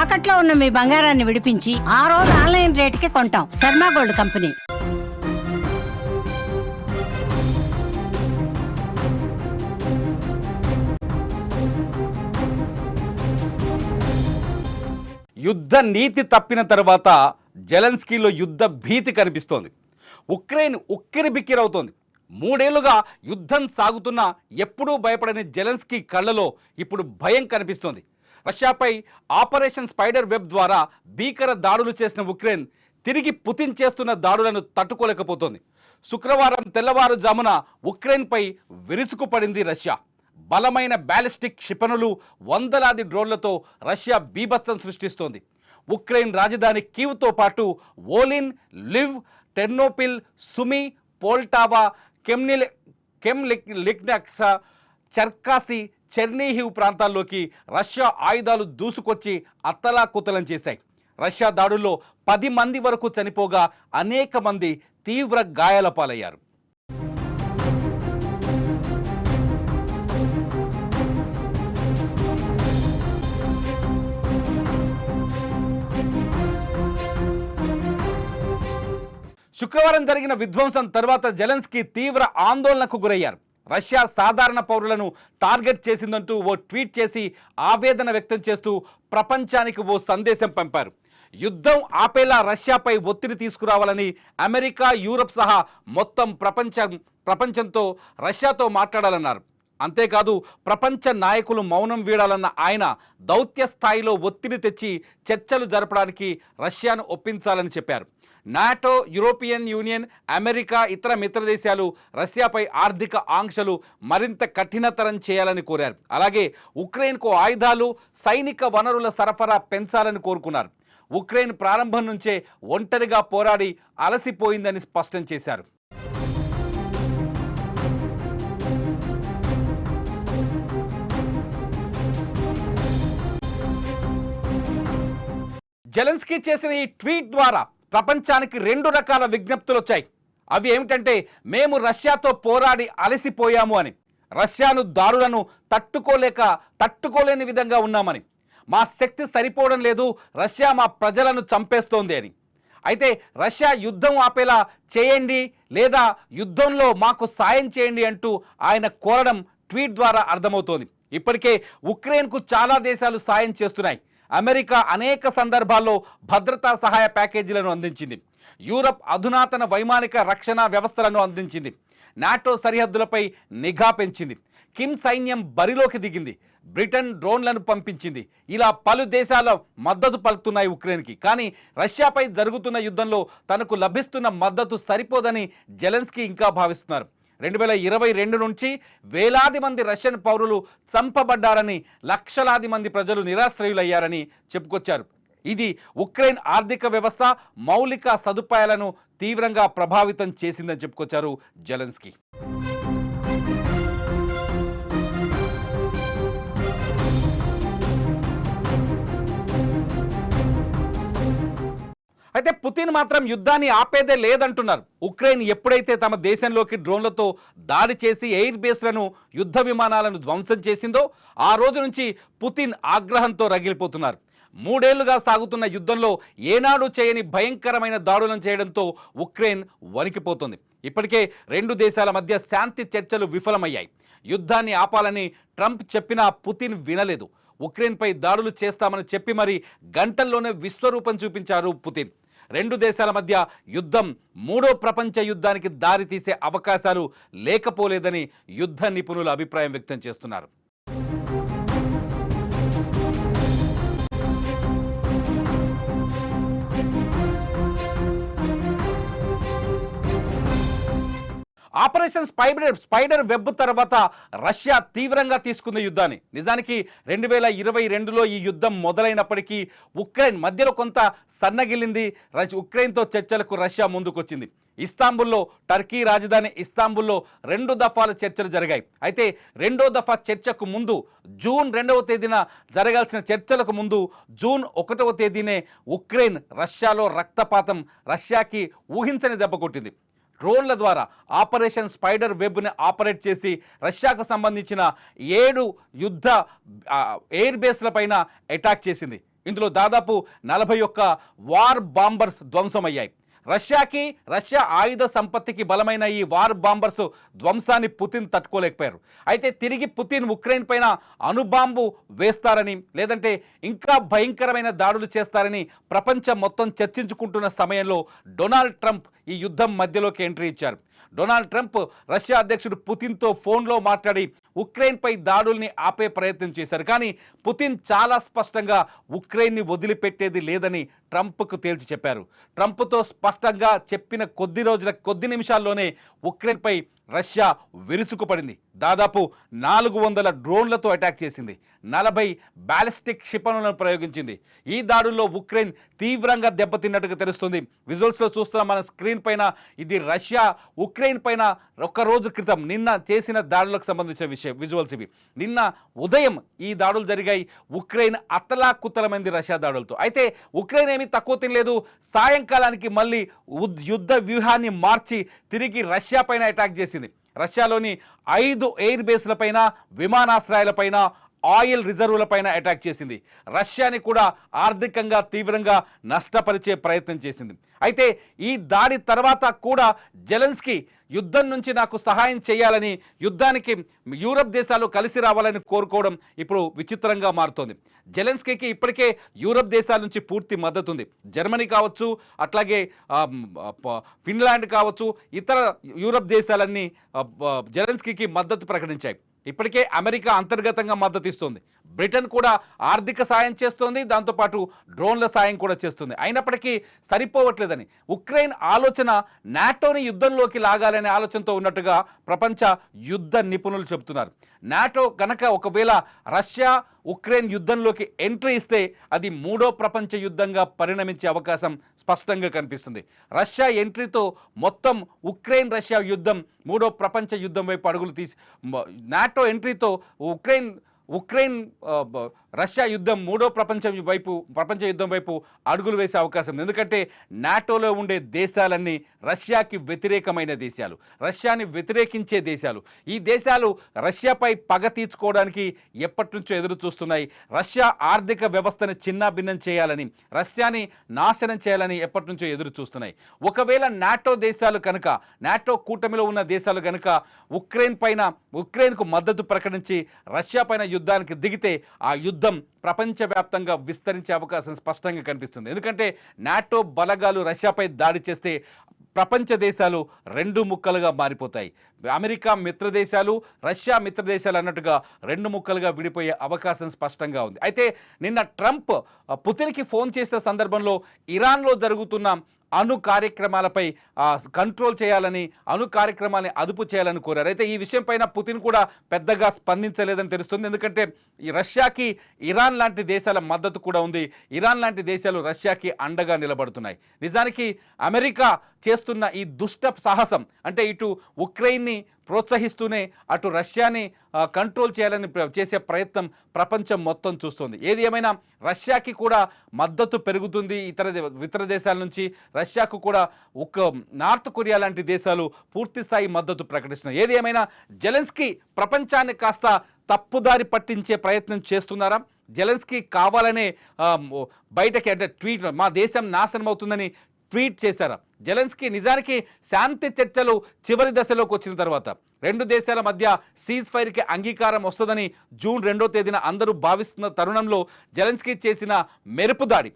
తాకట్లో ఉన్న మీ బంగారాన్ని విడిపించి ఆ రోజు ఆన్లైన్ రేటుకి కొంటాం. Sharma gold company. యుద్ధ నీతి తప్పిన తర్వాత జెలెన్స్కీలో యుద్ధ భీతి కనిపిస్తోంది. ఉక్రెయిన్ ఉక్కిరి బిక్కిరవుతోంది మూడేళ్ళుగా యుద్ధం సాగుతున్న ఎప్పుడూ భయపడని జెలెన్స్కీ కళ్ళలో ఇప్పుడు భయం కనిపిస్తోంది. రష్యాపై ఆపరేషన్ స్పైడర్ వెబ్ ద్వారా భీకర దాడులు చేసిన ఉక్రెయిన్ తిరిగి పుతిన్ చేస్తున్న దాడులను తట్టుకోలేకపోతోంది. శుక్రవారం తెల్లవారుజామున ఉక్రెయిన్పై విరుచుకుపడింది రష్యా. బలమైన బ్యాలిస్టిక్ క్షిపణులు వందలాది డ్రోన్లతో రష్యా బీభత్సం సృష్టిస్తోంది. ఉక్రెయిన్ రాజధాని కీవ్తో పాటు Volyn Lviv Ternopil Sumy Poltava కెమ్నిల్ కెమ్ లిగ్నక్సా చర్కాసి చెర్నీహివ్ ప్రాంతాల్లోకి రష్యా ఆయుధాలు దూసుకొచ్చి అత్తలాకుతలం చేశాయి. రష్యా దాడుల్లో పది మంది వరకు చనిపోగా అనేక మంది తీవ్ర గాయాల పాలయ్యారు. శుక్రవారం జరిగిన విధ్వంసం తర్వాత జెలెన్స్కీ తీవ్ర ఆందోళనకు గురయ్యారు. రష్యా సాధారణ పౌరులను టార్గెట్ చేసిందంటూ ఓ ట్వీట్ చేసి ఆవేదన వ్యక్తం చేస్తూ ప్రపంచానికి ఓ సందేశం పంపారు. యుద్ధం ఆపేలా రష్యాపై ఒత్తిడి తీసుకురావాలని అమెరికా యూరప్ సహా మొత్తం ప్రపంచం ప్రపంచంతో రష్యాతో మాట్లాడాలన్నారు. అంతేకాదు ప్రపంచ నాయకులు మౌనం వీడాలన్న ఆయన దౌత్య స్థాయిలో ఒత్తిడి తెచ్చి చర్చలు జరపడానికి రష్యాను ఒప్పించాలని చెప్పారు. నాటో యూరోపియన్ యూనియన్ అమెరికా ఇతర మిత్ర దేశాలు రష్యాపై ఆర్థిక ఆంక్షలు మరింత కఠినతరం చేయాలని కోరారు. అలాగే ఉక్రెయిన్కు ఆయుధాలు సైనిక వనరుల సరఫరా పెంచాలని కోరుకున్నారు. ఉక్రెయిన్ ప్రారంభం నుంచే ఒంటరిగా పోరాడి అలసిపోయిందని స్పష్టం చేశారు. జెలెన్స్కీ చేసిన ఈ ట్వీట్ ద్వారా ప్రపంచానికి రెండు రకాల విజ్ఞప్తులు వచ్చాయి అవి ఏమిటంటే మేము రష్యాతో పోరాడి అలసిపోయాము అని రష్యాను దారులను తట్టుకోలేక తట్టుకోలేని విధంగా ఉన్నామని. మా శక్తి సరిపోవడం లేదు రష్యా మా ప్రజలను చంపేస్తోంది అని. అయితే రష్యా యుద్ధం ఆపేలా చేయండి లేదా యుద్ధంలో మాకు సాయం చేయండి అంటూ ఆయన కోరడం ట్వీట్ ద్వారా అర్థమవుతోంది. ఇప్పటికే ఉక్రెయిన్కు చాలా దేశాలు సాయం చేస్తున్నాయి. అమెరికా అనేక సందర్భాల్లో భద్రతా సహాయ ప్యాకేజీలను అందించింది. యూరప్ అధునాతన వైమానిక రక్షణ వ్యవస్థలను అందించింది. నాటో సరిహద్దులపై నిఘా పెంచింది. కిమ్ సైన్యం బరిలోకి దిగింది. బ్రిటన్ డ్రోన్లను పంపించింది. ఇలా పలు దేశాల మద్దతు పలుకుతున్నాయి ఉక్రెయిన్కి. కానీ రష్యాపై జరుగుతున్న యుద్ధంలో తనకు లభిస్తున్న మద్దతు సరిపోదని జెలెన్స్కీ ఇంకా భావిస్తున్నారు. రెండు వేల ఇరవై రెండు నుంచి వేలాది మంది రష్యన్ పౌరులు చంపబడ్డారని లక్షలాది మంది ప్రజలు నిరాశ్రయులయ్యారని చెప్పుకొచ్చారు. ఇది ఉక్రెయిన్ ఆర్థిక వ్యవస్థ మౌలిక సదుపాయాలను తీవ్రంగా ప్రభావితం చేసిందని చెప్పుకొచ్చారు జెలెన్స్కీ. అయితే పుతిన్ మాత్రం యుద్ధాన్ని ఆపేదే లేదంటున్నారు. ఉక్రెయిన్ ఎప్పుడైతే తమ దేశంలోకి డ్రోన్లతో దాడి చేసి ఎయిర్ బేస్లను యుద్ధ విమానాలను ధ్వంసం చేసిందో ఆ రోజు నుంచి పుతిన్ ఆగ్రహంతో రగిలిపోతున్నారు. మూడేళ్ళుగా సాగుతున్న యుద్ధంలో ఏనాడు చేయని భయంకరమైన దాడులను చేయడంతో ఉక్రెయిన్ వణికిపోతుంది. ఇప్పటికే రెండు దేశాల మధ్య శాంతి చర్చలు విఫలమయ్యాయి. యుద్ధాన్ని ఆపాలని ట్రంప్ చెప్పినా పుతిన్ వినలేదు. ఉక్రెయిన్పై దాడులు చేస్తామని చెప్పి మరి గంటల్లోనే విశ్వరూపం చూపించారు పుతిన్. రెండు దేశాల మధ్య యుద్ధం మూడో ప్రపంచ యుద్ధానికి దారితీసే అవకాశాలు లేకపోలేదని యుద్ధ నిపుణులు అభిప్రాయం వ్యక్తం చేస్తున్నారు. ఆపరేషన్ స్పైడర్ స్పైడర్ వెబ్ తర్వాత రష్యా తీవ్రంగా తీసుకున్న యుద్ధాన్ని. నిజానికి రెండు వేల ఇరవై రెండులో ఈ యుద్ధం మొదలైనప్పటికీ ఉక్రెయిన్ మధ్యలో కొంత సన్నగిల్లింది రష్- ఉక్రెయిన్తో చర్చలకు రష్యా ముందుకొచ్చింది. ఇస్తాంబుల్లో టర్కీ రాజధాని ఇస్తాంబుల్లో రెండు దఫాల చర్చలు జరిగాయి. అయితే రెండో దఫా చర్చకు ముందు జూన్ రెండవ తేదీన జరగాల్సిన చర్చలకు ముందు జూన్ ఒకటవ తేదీనే ఉక్రెయిన్ రష్యాలో రక్తపాతం రష్యాకి ఊహించని దెబ్బ కొట్టింది. డ్రోన్ల ద్వారా ఆపరేషన్ స్పైడర్ వెబ్ని ఆపరేట్ చేసి రష్యాకు సంబంధించిన ఏడు యుద్ధ ఎయిర్ బేస్ల పైన అటాక్ చేసింది. ఇందులో దాదాపు నలభై ఒక్క వార్ బాంబర్స్ ధ్వంసమయ్యాయి. రష్యాకి రష్యా ఆయుధ సంపత్తికి బలమైన ఈ వార్ బాంబర్స్ ధ్వంసాన్ని పుతిన్ తట్టుకోలేకపోయారు. అయితే తిరిగి పుతిన్ ఉక్రెయిన్ పైన అణుబాంబు వేస్తారని లేదంటే ఇంకా భయంకరమైన దాడులు చేస్తారని ప్రపంచం మొత్తం చర్చించుకుంటున్న సమయంలో డొనాల్డ్ ట్రంప్ ఈ యుద్ధం మధ్యలోకి ఎంట్రీ ఇచ్చారు. డొనాల్డ్ ట్రంప్ రష్యా అధ్యక్షుడు పుతిన్తో ఫోన్లో మాట్లాడి ఉక్రెయిన్పై దాడుల్ని ఆపే ప్రయత్నం చేశారు. కానీ పుతిన్ చాలా స్పష్టంగా ఉక్రెయిన్ని వదిలిపెట్టేది లేదని ట్రంప్కు తేల్చి చెప్పారు. ట్రంప్తో స్పష్టంగా చెప్పిన కొద్ది రోజుల కొద్ది నిమిషాల్లోనే ఉక్రెయిన్పై రష్యా విరుచుకుపడింది. దాదాపు నాలుగు వందల డ్రోన్లతో అటాక్ చేసింది. నలభై బ్యాలిస్టిక్ క్షిపణులను ప్రయోగించింది. ఈ దాడుల్లో ఉక్రెయిన్ తీవ్రంగా దెబ్బతిన్నట్టుగా తెలుస్తుంది. విజువల్స్లో చూస్తున్న మన స్క్రీన్ పైన ఇది రష్యా ఉక్రెయిన్ పైన ఒక్క రోజు క్రితం నిన్న చేసిన దాడులకు సంబంధించిన విషయం విజువల్స్ ఇవి. నిన్న ఉదయం ఈ దాడులు జరిగాయి. ఉక్రెయిన్ అతలాకుతలమైంది రష్యా దాడులతో. అయితే ఉక్రెయిన్ ఏమీ తక్కువ తినలేదు. సాయంకాలానికి మళ్ళీ ఉద్- యుద్ధ వ్యూహాన్ని మార్చి తిరిగి రష్యా పైన అటాక్ చేసింది. రష్యాలోని ఐదు ఎయిర్ బేస్లపైన విమానాశ్రయాలపైన ఆయిల్ రిజర్వులపైన అటాక్ చేసింది. రష్యాని కూడా ఆర్థికంగా తీవ్రంగా నష్టపరిచే ప్రయత్నం చేసింది. అయితే ఈ దాడి తర్వాత కూడా జెలెన్స్కీ యుద్ధం నుంచి నాకు సహాయం చేయాలని యుద్ధానికి యూరప్ దేశాలు కలిసి రావాలని కోరుకోవడం ఇప్పుడు విచిత్రంగా మారుతోంది. జెలెన్స్కీకి ఇప్పటికే యూరప్ దేశాల నుంచి పూర్తి మద్దతు ఉంది జర్మనీ కావచ్చు అట్లాగే ఫిన్లాండ్ కావచ్చు ఇతర యూరప్ దేశాలన్నీ జెలెన్స్కీకి మద్దతు ప్రకటించాయి. ఇప్పటికే అమెరికా అంతర్గతంగా మద్దతు ఇస్తుంది. బ్రిటన్ కూడా ఆర్థిక సాయం చేస్తోంది దాంతోపాటు డ్రోన్ల సాయం కూడా చేస్తుంది. అయినప్పటికీ సరిపోవట్లేదని ఉక్రెయిన్ ఆలోచన నాటోని యుద్ధంలోకి లాగాలనే ఆలోచనతో ఉన్నట్టుగా ప్రపంచ యుద్ధ నిపుణులు చెబుతున్నారు. నాటో కనుక ఒకవేళ రష్యా ఉక్రెయిన్ యుద్ధంలోకి ఎంట్రీ ఇస్తే అది మూడో ప్రపంచ యుద్ధంగా పరిణమించే అవకాశం స్పష్టంగా కనిపిస్తుంది. రష్యా ఎంట్రీతో మొత్తం ఉక్రెయిన్ రష్యా యుద్ధం మూడో ప్రపంచ యుద్ధం వైపు అడుగులు తీసి నాటో ఎంట్రీతో ఉక్రెయిన్ ఉక్రెయిన్ రష్యా యుద్ధం మూడో ప్రపంచం వైపు ప్రపంచ యుద్ధం వైపు అడుగులు వేసే అవకాశం ఉంది. ఎందుకంటే నాటోలో ఉండే దేశాలన్నీ రష్యాకి వ్యతిరేకమైన దేశాలు. రష్యాని వ్యతిరేకించే దేశాలు. ఈ దేశాలు రష్యాపై పగ తీర్చుకోవడానికి ఎప్పటి నుంచో ఎదురు చూస్తున్నాయి. రష్యా ఆర్థిక వ్యవస్థను చిన్నాభిన్నం చేయాలని రష్యాని నాశనం చేయాలని ఎప్పటి నుంచో ఎదురు చూస్తున్నాయి. ఒకవేళ నాటో దేశాలు కనుక నాటో కూటమిలో ఉన్న దేశాలు కనుక ఉక్రెయిన్ పైన ఉక్రెయిన్కు మద్దతు ప్రకటించి రష్యా పైన యుద్ధానికి దిగితే ఆ యుద్ధం ప్రపంచవ్యాప్తంగా విస్తరించే అవకాశం స్పష్టంగా కనిపిస్తుంది. ఎందుకంటే నాటో బలగాలు రష్యాపై దాడి చేస్తే ప్రపంచ దేశాలు రెండు ముక్కలుగా మారిపోతాయి. అమెరికా మిత్రదేశాలు రష్యా మిత్రదేశాలు అన్నట్టుగా రెండు ముక్కలుగా విడిపోయే అవకాశం స్పష్టంగా ఉంది. అయితే నిన్న ట్రంప్ పుతిన్కి ఫోన్ చేసిన సందర్భంలో ఇరాన్లో జరుగుతున్న అణు కార్యక్రమాలపై కంట్రోల్ చేయాలని అణు కార్యక్రమాన్ని అదుపు చేయాలని కోరారు. అయితే ఈ విషయంపైన పుతిన్ కూడా పెద్దగా స్పందించలేదని తెలుస్తుంది. ఎందుకంటే ఈ రష్యాకి ఇరాన్ లాంటి దేశాల మద్దతు కూడా ఉంది. ఇరాన్ లాంటి దేశాలు రష్యాకి అండగా నిలబడుతున్నాయి. నిజానికి అమెరికా చేస్తున్న ఈ దుష్ట సాహసం అంటే ఇటు ఉక్రెయిన్ని ప్రోత్సహిస్తూనే అటు రష్యాని కంట్రోల్ చేయాలని ప్ర- చేసే ప్రయత్నం ప్రపంచం మొత్తం చూస్తుంది. ఏది ఏమైనా రష్యాకి కూడా మద్దతు పెరుగుతుంది ఇతర దే- ఇతర దేశాల నుంచి రష్యాకు కూడా ఒక నార్త్ కొరియా లాంటి దేశాలు పూర్తి స్థాయి మద్దతు ప్రకటిస్తున్నాయి. ఏది ఏమైనా జెలెన్స్కీ ప్రపంచాన్ని కాస్త తప్పుదారి పట్టించే ప్రయత్నం చేస్తున్నారా? జెలెన్స్కీ కావాలనే బయటకి అంటే ట్వీట్ మా దేశం నాశనం అవుతుందని ట్వీట్ చేశారు. జెలెన్స్కీ నిజానికి శాంతి చర్చలు చివరి దశలోకి వచ్చిన తర్వాత రెండు దేశాల మధ్య సీజ్ ఫైర్కి అంగీకారం వస్తుందని జూన్ రెండో తేదీన అందరూ భావిస్తున్న తరుణంలో జెలెన్స్కీ చేసిన మెరుపు దాడి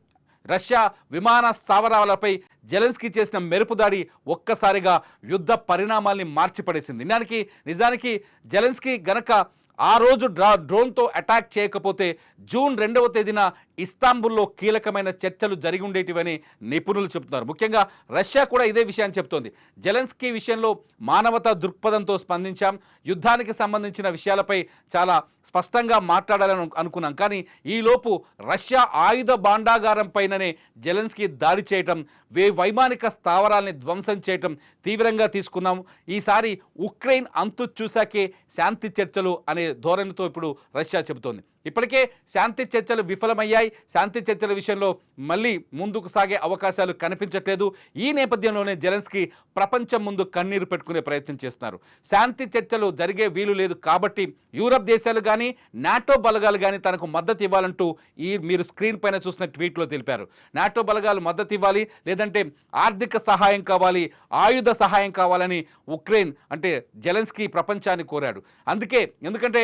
రష్యా విమాన స్థావరాలపై జెలెన్స్కీ చేసిన మెరుపు దాడి ఒక్కసారిగా యుద్ధ పరిణామాల్ని మార్చిపడేసింది. నిజానికి నిజానికి జెలెన్స్కీ గనక ఆ రోజు డ్రా డ్రోన్తో అటాక్ చేయకపోతే జూన్ రెండవ తేదీన ఇస్తాంబుల్లో కీలకమైన చర్చలు జరిగి ఉండేటివని నిపుణులు చెబుతున్నారు. ముఖ్యంగా రష్యా కూడా ఇదే విషయాన్ని చెబుతోంది. జెలెన్స్కీ విషయంలో మానవతా దృక్పథంతో స్పందించాం. యుద్ధానికి సంబంధించిన విషయాలపై చాలా స్పష్టంగా మాట్లాడాలని అనుకున్నాం. కానీ ఈలోపు రష్యా ఆయుధ భాండాగారం పైననే జెలెన్స్కీ దాడి చేయటం వే వైమానిక స్థావరాల్ని ధ్వంసం చేయటం తీవ్రంగా తీసుకున్నాం. ఈసారి ఉక్రెయిన్ అంతు చూశాకే శాంతి చర్చలు అనే ధోరణితో ఇప్పుడు రష్యా చెబుతోంది. ఇప్పటికే శాంతి చర్చలు విఫలమయ్యాయి. శాంతి చర్చల విషయంలో మళ్ళీ ముందుకు సాగే అవకాశాలు కనిపించట్లేదు. ఈ నేపథ్యంలోనే జెలెన్స్కి ప్రపంచం ముందు కన్నీరు పెట్టుకునే ప్రయత్నం చేస్తున్నారు. శాంతి చర్చలు జరిగే వీలు లేదు కాబట్టి యూరప్ దేశాలు కానీ నాటో బలగాలు కానీ తనకు మద్దతు ఇవ్వాలంటూ ఈ మీరు స్క్రీన్ పైన చూసిన ట్వీట్లో తెలిపారు. నాటో బలగాలు మద్దతు ఇవ్వాలి లేదంటే ఆర్థిక సహాయం కావాలి ఆయుధ సహాయం కావాలని ఉక్రెయిన్ అంటే జెలెన్స్కీ ప్రపంచాన్ని కోరాడు. అందుకే ఎందుకంటే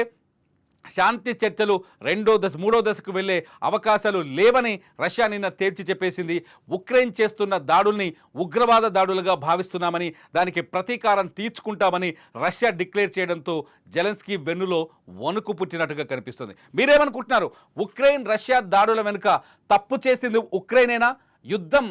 శాంతి చర్చలు రెండో దశ మూడో దశకు వెళ్ళే అవకాశాలు లేవని రష్యా నిన్న తేల్చి చెప్పేసింది. ఉక్రెయిన్ చేస్తున్న దాడుల్ని ఉగ్రవాద దాడులుగా భావిస్తున్నామని దానికి ప్రతీకారం తీర్చుకుంటామని రష్యా డిక్లేర్ చేయడంతో జెలెన్స్కీ వెన్నులో వణుకు పుట్టినట్టుగా కనిపిస్తుంది. మీరేమనుకుంటున్నారు? ఉక్రెయిన్ రష్యా దాడుల వెనుక తప్పు చేసింది ఉక్రెయినేనా? యుద్ధం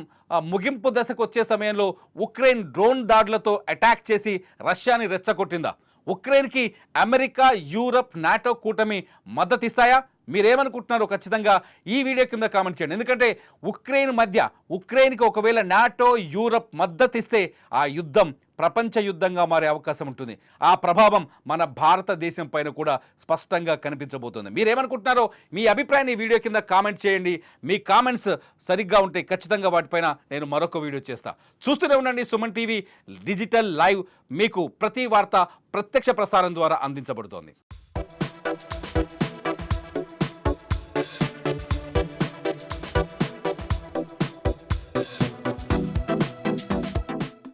ముగింపు దశకు వచ్చే సమయంలో ఉక్రెయిన్ డ్రోన్ దాడులతో అటాక్ చేసి రష్యాని రెచ్చగొట్టిందా? ఉక్రెయిన్కి అమెరికా యూరప్ నాటో కూటమి మద్దతిస్తాయా? మీరేమనుకుంటున్నారో ఖచ్చితంగా ఈ వీడియో కింద కామెంట్ చేయండి. ఎందుకంటే ఉక్రెయిన్ మధ్య ఉక్రెయిన్కి ఒకవేళ నాటో యూరప్ మద్దతిస్తే ఆ యుద్ధం ప్రపంచ యుద్ధంగా మారే అవకాశం ఉంటుంది. ఆ ప్రభావం మన భారతదేశం పైన కూడా స్పష్టంగా కనిపించబోతుంది. మీరేమనుకుంటున్నారో మీ అభిప్రాయాన్ని ఈ వీడియో కింద కామెంట్ చేయండి. మీ కామెంట్స్ సరిగ్గా ఉంటే ఖచ్చితంగా వాటిపైన నేను మరొక వీడియో చేస్తాను చూస్తూనే ఉండండి సుమన్ టీవీ డిజిటల్ లైవ్. మీకు ప్రతి వార్త ప్రత్యక్ష ప్రసారం ద్వారా అందించబడుతోంది.